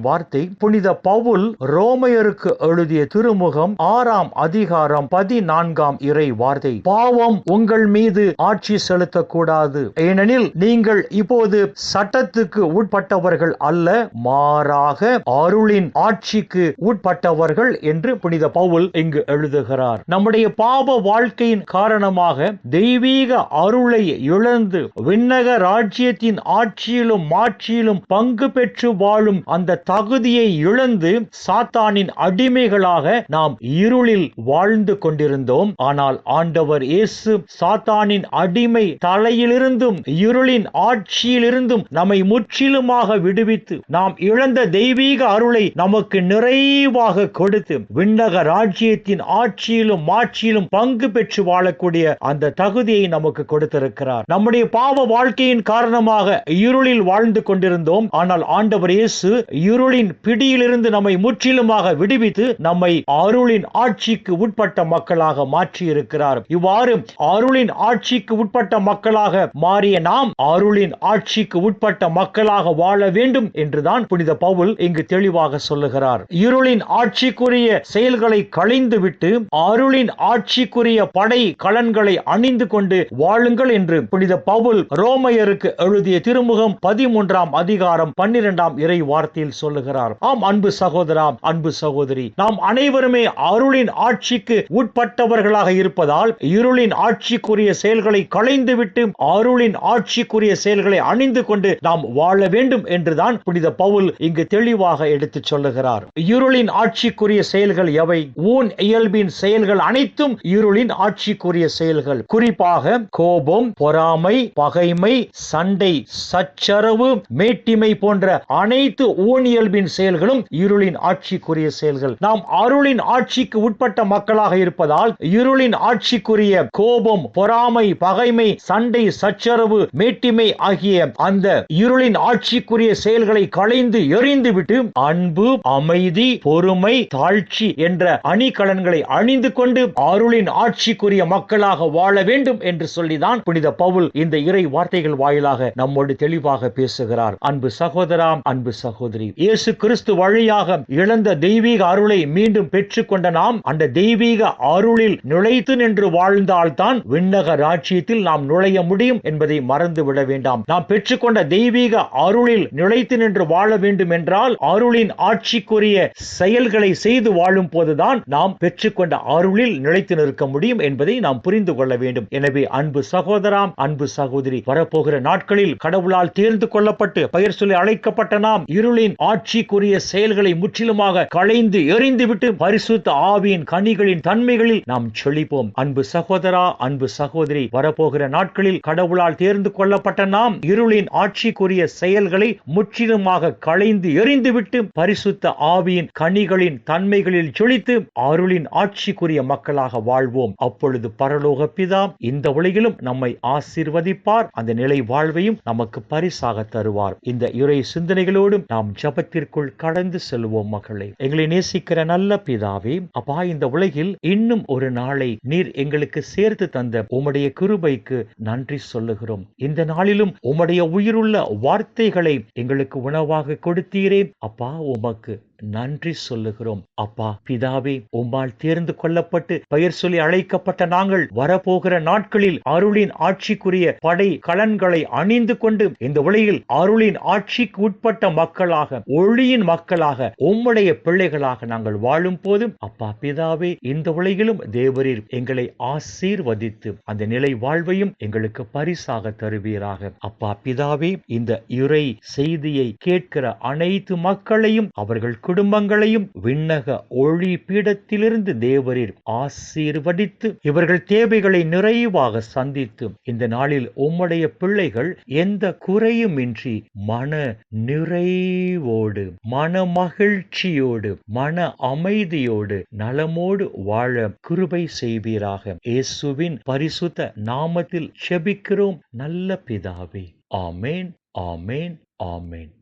வார்த்தை புனித பவுல் ரோமையருக்கு எழுதிய திருமுகம் ஆறாம் அதிகாரம் பதினான்காம் இறை வார்த்தை. பாவம் உங்கள் மீது ஆட்சி செலுத்தக்கூடாது. ஏனெனில் நீங்கள் இப்போது சட்டத்துக்கு உட்பட்டவர்கள் அல்ல மாறாக அருளின் ஆட்சிக்கு உட்பட்டவர்கள் என்று புனித பவுல் இங்கு எழுதுகிறார். நம்முடைய பாவ வாழ்க்கையின் காரணமாக தெய்வீக அருளை இழந்து விண்ணக ராஜ்யத்தின் ஆட்சியிலும் மாட்சியிலும் பங்கு பெற்று வாழும் அந்த தகுதியை இழந்து சாத்தானின் அடிமைகளாக நாம் இருளில் வாழ்ந்து கொண்டிருந்தோம். ஆனால் ஆண்டவர் இயேசு சாத்தானின் அடிமை தலையிலிருந்தும் இருளின் ஆட்சியிலிருந்தும் நம்மை முற்றிலுமாக விடுவித்து நாம் இழந்த தெய்வீக அருளை நமக்கு நிறைவாக கொடுத்து விண்ணக ராஜ்யத்தின் ஆட்சியிலும் மாட்சியிலும் பங்கு பெற்று வாழக்கூடிய அந்த தகுதியை நமக்கு கொடுத்திருக்கிறார். நம்முடைய பாவ வாழ்க்கையின் காரணமாக இருளில் வாழ்ந்து கொண்டிருந்தோம். ஆனால் ஆண்டவர் இயேசு இருளின் பிடியிலிருந்து நம்மை முற்றிலுமாக விடுவித்து நம்மை அருளின் ஆட்சிக்கு உட்பட்ட மக்களாக மாற்றியிருக்கிறார். இவ்வாறு அருளின் ஆட்சிக்கு உட்பட்ட மக்களாக மாறிய நாம் அருளின் ஆட்சிக்கு உட்பட்ட மக்களாக வாழ வேண்டும் என்றுதான் புனித பவுல் இங்கு தெளிவாக சொல்லுகிறார். இருளின் ஆட்சிக்குரிய செயல்களை களைந்துவிட்டு அருளின் ஆட்சிக்குரிய படை கலன்களை அணிந்து கொண்டு வாழுங்கள் என்று புனித பவுல் ரோமையருக்கு எழுதிய திருமுகம் பதிமூன்றாம் அதிகாரம் பன்னிரெண்டாம் இறை வார்த்தையில் சொல்லுகிறார். ஆம் அன்பு சகோதரா அன்பு சகோதரி நாம் அனைவருமே அருளின் ஆட்சிக்கு உட்பட்டவர்களாக இருப்பதால் இருளின் ஆட்சிக்குரிய செயல்களை களைந்துவிட்டு அருளின் ஆட்சிக்குரிய செயல்களை அணிந்து கொண்டு நாம் வாழ வேண்டும் என்றுதான் புனித பவுல் இங்கு தெளிவாக எடுத்து சொல்லுகிறார். இருளின் ஆட்சிக்குரிய செயல்கள் எவை? ஊன் இயல்பின் செயல்கள் அனைத்தும் இருளின் ஆட்சிக்குரிய செயல்கள். குறிப்பாக கோபம் பொறாமை பகைமை சண்டை சச்சரவு மேட்டிமை போன்ற அனைத்து இயல்பின் செயல்களும் இருளின் ஆட்சிக்குரிய செயல்கள். நாம் அருளின் ஆட்சிக்கு உட்பட்ட மக்களாக இருப்பதால் இருளின் ஆட்சிக்குரிய கோபம் பொறாமை பகைமை சண்டை சச்சரவு மேட்டிமை ஆகிய அந்த இருளின் ஆட்சிக்குரிய செயல்களை களைந்து எறிந்துவிட்டு அன்பு அமைதி பொறுமை தாழ்ச்சி என்ற அணிகலன்களை அணிந்து கொண்டு அருளின் ஆட்சிக்குரிய மக்களாக வாழ வேண்டும் என்று சொல்லிதான் புனித பவுல் இந்த இறை வார்த்தைகள் வாயிலாக நம்மோடு தெளிவாக பேசுகிறார். அன்பு சகோதரா அன்பு சகோதரி. இயேசு கிறிஸ்து வழியாக இழந்த தெய்வீக அருளை மீண்டும் பெற்றுக்கொண்ட நாம் அந்த தெய்வீக அருளில் நுழைத்து நின்று வாழ்ந்தால்தான் விண்ணக ராஜ்யத்தில் நாம் நுழைய முடியும் என்பதை மறந்து விட வேண்டாம். நாம் பெற்றுக்கொண்ட தெய்வீக அருளில் நுழைத்து நின்று வாழ வேண்டும் என்றால் அருளின் ஆட்சிக்குரிய செயல்களை செய்து வாழும் போதுதான் நாம் பெற்றுக்கொண்ட அருளில் நிலைத்து நிற்க முடியும் என்பதை நாம் புரிந்து கொள்ள வேண்டும். எனவே அன்பு சகோதராம் அன்பு சகோதரி வரப்போகிற நாட்களில் கடவுளால் தேர்ந்து கொள்ளப்பட்டு பெயர் சொல்லி அழைக்கப்பட்ட நாம் இருளின் ஆட்சிக்குரிய செயல்களை முற்றிலுமாக களைந்து எறிந்துவிட்டு பரிசுத்த ஆவியின் கனிகளின் தன்மைகளில் நாம் செழிப்போம். அன்பு சகோதரா அன்பு சகோதரி வரப்போகிற நாட்களில் கடவுளால் தேர்ந்து கொள்ளப்பட்ட நாம் இருளின் ஆட்சிக்குரிய செயல்களை முற்றிலுமாக களைந்து எறிந்துவிட்டு பரிசுத்த ஆவியின் கனிகளின் தன்மைகளில் செழித்து அருளின் ஆட்சிக்குரிய மக்களாக வாழ்வோம். அப்பொழுது பரலோக பிதா இந்த உலகிலும் நம்மை ஆசீர்வதிப்பார். அந்த நிலை வாழ்வையும் நமக்கு பரிசாக தருவார். இந்த இறை சிந்தனைகளோடும் நாம் மண்டபத்திற்குள் கடந்து செல்வோம் மகளே. எங்களை நேசிக்கிற நல்ல பிதாவே அப்பா இந்த உலகில் இன்னும் ஒரு நாளை நீர் எங்களுக்கு சேர்த்து தந்த உம்முடைய கிருபைக்கு நன்றி சொல்லுகிறோம். இந்த நாளிலும் உம்முடைய உயிருள்ள வார்த்தைகளை எங்களுக்கு உணவாக கொடுத்தீரே. அப்பா உமக்கு நன்றி சொல்லுகிறோம். அப்பா பிதாவே உம்மால் தேர்ந்து கொள்ளப்பட்டு பெயர் சொல்லி அழைக்கப்பட்ட நாங்கள் வரப்போகிற நாட்களில் அருளின் ஆட்சிக்குரிய படை கலன்களை அணிந்து கொண்டு இந்த உலகில் அருளின் ஆட்சிக்கு உட்பட்ட மக்களாக ஒளியின் மக்களாக உம்முடைய பிள்ளைகளாக நாங்கள் வாழும் போதும். அப்பா பிதாவே இந்த உலகிலும் தேவரீர் எங்களை ஆசீர்வதித்து அந்த நிலை வாழ்வையும் எங்களுக்கு பரிசாக தருவீராக. அப்பா பிதாவே இந்த இறை செய்தியை கேட்கிற அனைத்து மக்களையும் அவர்கள் குடும்பங்களையும் விண்ணக ஒளி பீடத்திலிருந்து தேவரீர் ஆசீர்வதித்து இவர்கள் தேவைகளை நிறைவாக சந்தித்து இந்த நாளில் உம்முடைய பிள்ளைகள் எந்த குறையுமின்றி மன நிறைவோடு மன மகிழ்ச்சியோடு மன அமைதியோடு நலமோடு வாழ கிருபை செய்வீராக. இயேசுவின் பரிசுத்த நாமத்தில் செபிக்கிறோம். நல்ல பிதாவே. ஆமேன் ஆமேன் ஆமேன்.